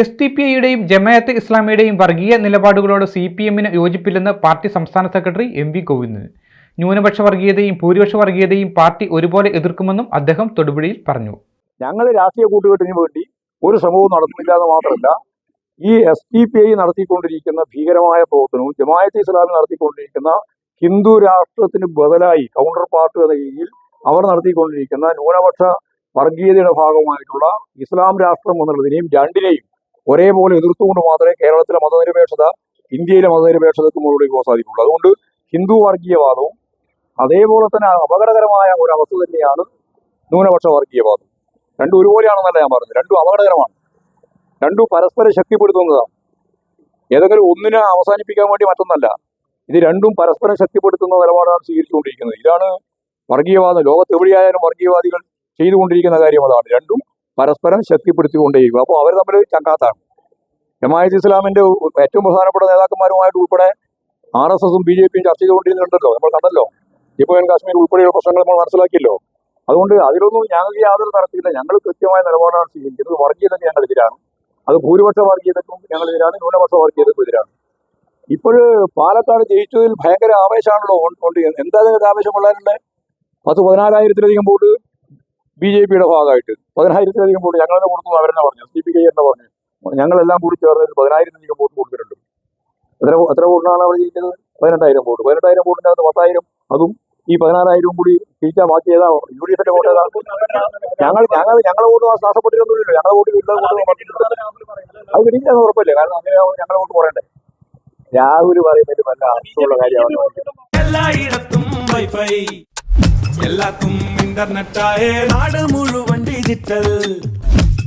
S T P ഐയുടെയും ജമായത്ത് ഇസ്ലാമിയുടെയും വർഗീയ നിലപാടുകളോട് സി പി എമ്മിന് യോജിപ്പില്ലെന്ന് പാർട്ടി സംസ്ഥാന സെക്രട്ടറി എം വി ഗോവിന്ദൻ. ന്യൂനപക്ഷ വർഗീയതയും ഭൂരിപക്ഷ വർഗീയതയും പാർട്ടി ഒരുപോലെ എതിർക്കുമെന്നും അദ്ദേഹം തൊടുപുഴയിൽ പറഞ്ഞു. ഞങ്ങൾ രാഷ്ട്രീയ കൂട്ടുകെട്ടിന് വേണ്ടി ഒരു ശ്രമവും നടത്തുന്നില്ല എന്ന് മാത്രമല്ല ഈ എസ് ടി പി ഐ നടത്തിക്കൊണ്ടിരിക്കുന്ന ഭീകരമായ പ്രവർത്തനവും ജമായത്ത് ഇസ്ലാമി നടത്തിക്കൊണ്ടിരിക്കുന്ന ഹിന്ദു രാഷ്ട്രത്തിന് ബദലായി കൗണ്ടർ പാർട്ട് എന്ന രീതിയിൽ അവർ നടത്തിക്കൊണ്ടിരിക്കുന്ന ന്യൂനപക്ഷ വർഗീയതയുടെ ഭാഗമായിട്ടുള്ള ഇസ്ലാം രാഷ്ട്രം എന്നുള്ളതിനെയും രണ്ടിനെയും ഒരേപോലെ എതിർത്തുകൊണ്ട് മാത്രമേ കേരളത്തിലെ മതനിരപേക്ഷത ഇന്ത്യയിലെ മതനിരപേക്ഷതയ്ക്ക് മുകളിലേക്ക് പോകാൻ സാധിക്കുള്ളൂ അതുകൊണ്ട് ഹിന്ദു വർഗീയവാദവും അതേപോലെ തന്നെ അപകടകരമായ ഒരു അവസ്ഥ തന്നെയാണ് ന്യൂനപക്ഷ വർഗീയവാദം. രണ്ടും ഒരുപോലെയാണെന്നല്ല ഞാൻ പറഞ്ഞത്. രണ്ടും അപകടകരമാണ്. രണ്ടും പരസ്പരം ശക്തിപ്പെടുത്തുന്നതാണ്. ഏതെങ്കിലും ഒന്നിനെ അവസാനിപ്പിക്കാൻ വേണ്ടി മറ്റൊന്നല്ല. ഇത് രണ്ടും പരസ്പരം ശക്തിപ്പെടുത്തുന്ന നിലപാടാണ് സ്വീകരിച്ചുകൊണ്ടിരിക്കുന്നത്. ഇതാണ് വർഗീയവാദം. ലോകത്ത് എവിടെയായാലും വർഗീയവാദികൾ ചെയ്തുകൊണ്ടിരിക്കുന്ന കാര്യം അതാണ്. രണ്ടും പരസ്പരം ശക്തിപ്പെടുത്തിക്കൊണ്ടേയിരിക്കും. അപ്പോൾ അവർ തമ്മിൽ ചങ്കാത്താണ്? ജമായത്ത് ഇസ്ലാമിന്റെ ഏറ്റവും പ്രധാനപ്പെട്ട നേതാക്കന്മാരുമായിട്ട് ഉൾപ്പെടെ ആർ എസ് എസും ബി ജെ പിയും ചർച്ച ചെയ്തുകൊണ്ടിരുന്നുണ്ടല്ലോ നമ്മൾ കണ്ടല്ലോ. ജമ്മു ആൻഡ് കാശ്മീർ ഉൾപ്പെടെയുള്ള പ്രശ്നങ്ങൾ നമ്മൾ മനസ്സിലാക്കിയല്ലോ. അതുകൊണ്ട് അതിലൊന്നും ഞങ്ങൾക്ക് യാതൊരു തരത്തിലില്ല ഞങ്ങൾ കൃത്യമായ നിലപാടാണ് സ്വീകരിക്കുന്നത്. വർഗീയതയ്ക്ക് ഞങ്ങൾ എതിരാണ് അത് ഭൂരിപക്ഷ വർഗീയതയ്ക്കും ഞങ്ങൾ എതിരാണ് ന്യൂനപക്ഷ വർഗീയതയ്ക്കും എതിരാണ്. ഇപ്പോഴ് പാലക്കാട് ജയിച്ചതിൽ ഭയങ്കര ആവേശമാണല്ലോ. ഉണ്ട്. എന്താ ആവേശം കൊള്ളാനുണ്ട് പത്ത് പതിനാലായിരത്തിലധികം വോട്ട് ബി ജെ പിയുടെ ഭാഗമായിട്ട്. പതിനായിരത്തിലധികം വോട്ട് ഞങ്ങളെ കൊടുത്തു അവരെന്നെ പറഞ്ഞു സി പി കെ എന്നെ പറഞ്ഞു ഞങ്ങളെല്ലാം കൂടി ചേർന്ന് ഒരു പതിനായിരത്തിലധികം വോട്ട് കൊടുത്തിട്ടുണ്ട്. എത്ര എത്ര വോട്ടിനാണ് അവർ ജയിച്ചത്? പതിനെട്ടായിരം വോട്ട്. പതിനെട്ടായിരം വോട്ടിന്റെ അകത്ത് പത്തായിരം അതും ഈ പതിനാറായിരവും കൂടി തിരിച്ചാൽ ബാക്കി ഏതാ? യു ഡി എഫിന്റെ വോട്ട് ഏതാ? ഞങ്ങൾ ഞങ്ങൾ ഞങ്ങളെ വോട്ട് നഷ്ടപ്പെട്ടിട്ടൊന്നുമില്ലല്ലോ ഞങ്ങളെ വോട്ട് ഇല്ലാതെ അത് കിട്ടിയില്ലെന്ന് ഉറപ്പല്ലേ? കാരണം അങ്ങനെ ഞങ്ങളെ വോട്ട് പറയണ്ടേ രാഹുൽ പറയുന്നത് നല്ല അർത്ഥമുള്ള കാര്യമാണ് എല്ലായിടത്തും വൈഫൈ. എല്ലാത്തും ഇന്റർനെറ്റായേ നാട് മുഴുവൻ ഡിജിറ്റൽ